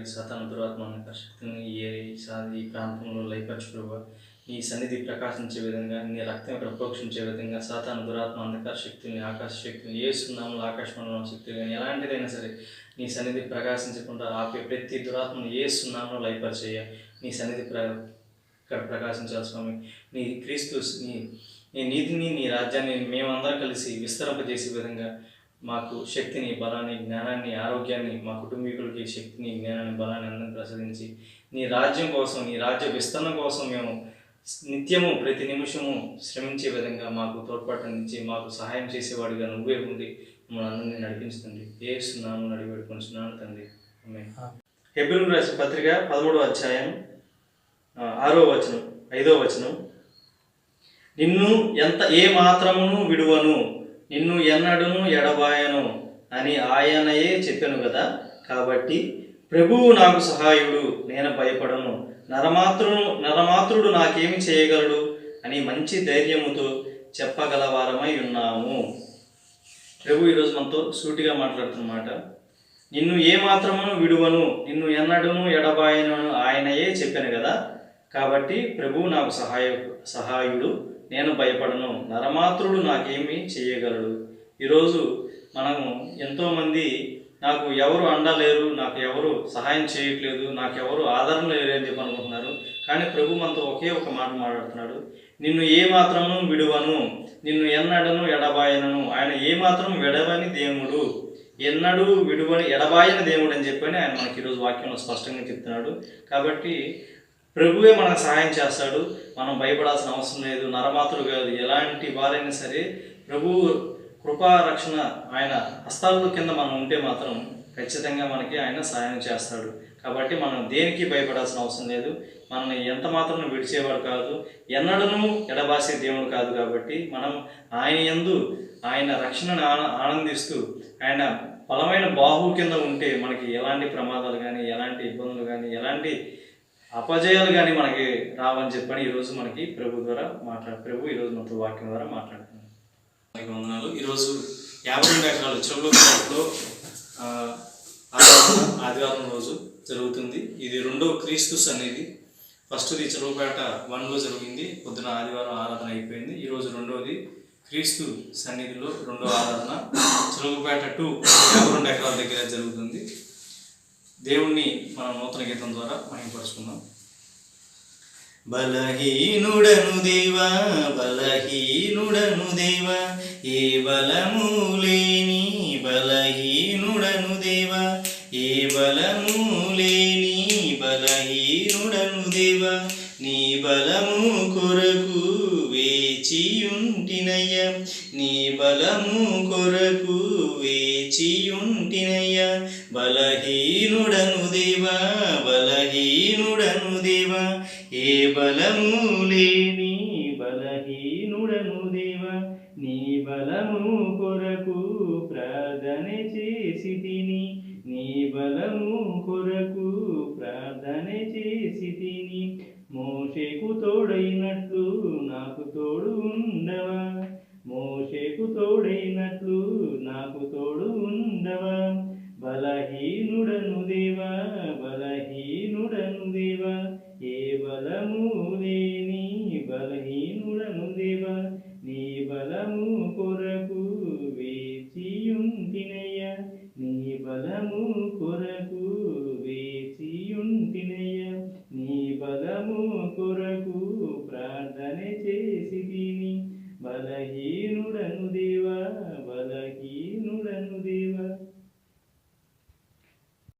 పోరాడి సతన దురాత్మ శక్తిని ఏ ఈ ప్రాంతంలో లయపరచు ప్రభా నీ సన్నిధి ప్రకాశించే విధంగా నీ రక్తం ఇక్కడ ప్రోక్షించే విధంగా సాతాను దురాత్మ అంధకార శక్తుల్ని ఆకాశ శక్తిని ఏ సున్నాములు ఆకాశమండలం శక్తులు కానీ ఎలాంటిదైనా సరే నీ సన్నిధి ప్రకాశించకుండా ఆపే ప్రతి దురాత్మను ఏ సున్నాములు లయపరిచేయ. నీ సన్నిధి ప్ర ఇక్కడ ప్రకాశించాలి స్వామి. నీ క్రీస్తు నీ నీ నీతిని నీ రాజ్యాన్ని మేమందరం కలిసి విస్తరింపజేసే విధంగా మాకు శక్తిని బలాన్ని జ్ఞానాన్ని ఆరోగ్యాన్ని మా కుటుంబీకులకి శక్తిని జ్ఞానాన్ని బలాన్ని అందరిని ప్రసాదించి నీ రాజ్యం కోసం నీ రాజ్య విస్తరణ కోసం మేము నిత్యము ప్రతి నిమిషము శ్రమించే విధంగా మాకు తోడ్పాటునిచ్చి మాకు సహాయం చేసేవాడిగా నువ్వే ఉండి మమ్మల్ని అందరినీ నడిపించుతుంది ఏ సున్నాము నడివేడు కొనుచున్నాను తండ్రి. హెబ్రిల్ రాసిన పత్రిక పదమూడవ అధ్యాయం ఆరో వచనం ఐదో వచనం. నిన్ను ఎంత ఏ మాత్రమును విడువను? నిన్ను ఎన్నడును ఎడబాయను అని ఆయనయే చెప్పాను కదా కాబట్టి ప్రభువు నాకు సహాయుడు నేను భయపడను. నరమాత్రుడు నరమాత్రుడు నాకేమి చేయగలడు అని మంచి ధైర్యముతో చెప్పగలవారమై ఉన్నాము. ప్రభు ఈరోజు మనతో సూటిగా మాట్లాడుతున్నమాట. నిన్ను ఏ మాత్రమును విడువను నిన్ను ఎన్నడును ఎడబాయను ఆయనయే చెప్పాను కదా కాబట్టి ప్రభువు నాకు సహాయ సహాయుడు నేను భయపడను. నరమాత్రుడు నాకేమి చేయగలడు. ఈరోజు మనము ఎంతోమంది నాకు ఎవరు అండలేరు నాకు ఎవరు సహాయం చేయట్లేదు నాకు ఎవరు ఆదరణ లేరు అని చెప్పి అనుకుంటున్నారు. కానీ ప్రభు మనతో ఒకే ఒక మాట మాట్లాడుతున్నాడు. నిన్ను ఏ మాత్రము విడువను? నిన్ను ఎన్నడను ఎడబాయనను? ఆయన ఏ మాత్రం విడవని దేవుడు ఎన్నడూ విడువని ఎడబాయని దేవుడు అని చెప్పని ఆయన మనకి ఈరోజు వాక్యంలో స్పష్టంగా చెప్తున్నాడు. కాబట్టి ప్రభువే మనకు సహాయం చేస్తాడు. మనం భయపడాల్సిన అవసరం లేదు. నరమాతులు కాదు. ఎలాంటి వారైనా సరే ప్రభువు కృపా రక్షణ ఆయన హస్తాల కింద మనం ఉంటే మాత్రం ఖచ్చితంగా మనకి ఆయన సహాయం చేస్తాడు. కాబట్టి మనం దేనికి భయపడాల్సిన అవసరం లేదు. మనల్ని ఎంత మాత్రం విడిచేవాడు కాదు. ఎన్నడను ఎడబాసే దేవుడు కాదు కాబట్టి మనం ఆయన యందు ఆయన రక్షణను ఆన- ఆనందిస్తూ ఆయన బలమైన బాహు కింద ఉంటే మనకి ఎలాంటి ప్రమాదాలు కానీ ఎలాంటి ఇబ్బందులు కానీ ఎలాంటి అపజయాలు కానీ మనకి రావని చెప్పని ఈరోజు మనకి ప్రభు ద్వారా మాట్లాడు ప్రభు ఈరోజు మనతో వాక్యం ద్వారా మాట్లాడుతున్నాం. మనకి వందనాలు. ఈరోజు యాభై రెండు ఎకరాలు చెరువులో ఆదివారం రోజు జరుగుతుంది. ఇది రెండో క్రీస్తు సన్నిధి. ఫస్ట్ది చెరువుపేట వన్లో జరిగింది. పొద్దున ఆదివారం ఆరాధన అయిపోయింది. ఈరోజు రెండోది క్రీస్తు సన్నిధిలో రెండో ఆరాధన. చెరువుపేట టూ యాభై రెండు ఎకరాల దగ్గర జరుగుతుంది. దేవుణ్ణి మన నూతన గీతం ద్వారా మహింపరుచుకుందాం. బలహీనుడను దేవా బలహీనుడను దేవా ఏ బలము లేని బలహీనుడను దేవా ఏ బలము లేని బలహీనుడను దేవా నీ బలము కొరకు వేచియుంటినయ్య నీ బలము కొరకు వేచియుంటినయ్య బలహీనుడను దేవా బలహీనుడను దేవా. ఏ బలము లేని బలహీనుడను దేవా. నీ బలము కొరకు ప్రార్థన చేసి తిని నీ బలము కొరకు ప్రార్థన చేసి తిని మోషకు తోడైనట్లు నాకు తోడు ఉండవా? మోషేకు తోడైనట్లు నాకు తోడు ఉండవా? బలహీనుడను దేవా బలహీనుడను దేవా ఏ బలము లేని బలహీనుడను దేవా నీ బలము కొరకు వేచియుంటినయ్యా నీ బలము కొరకు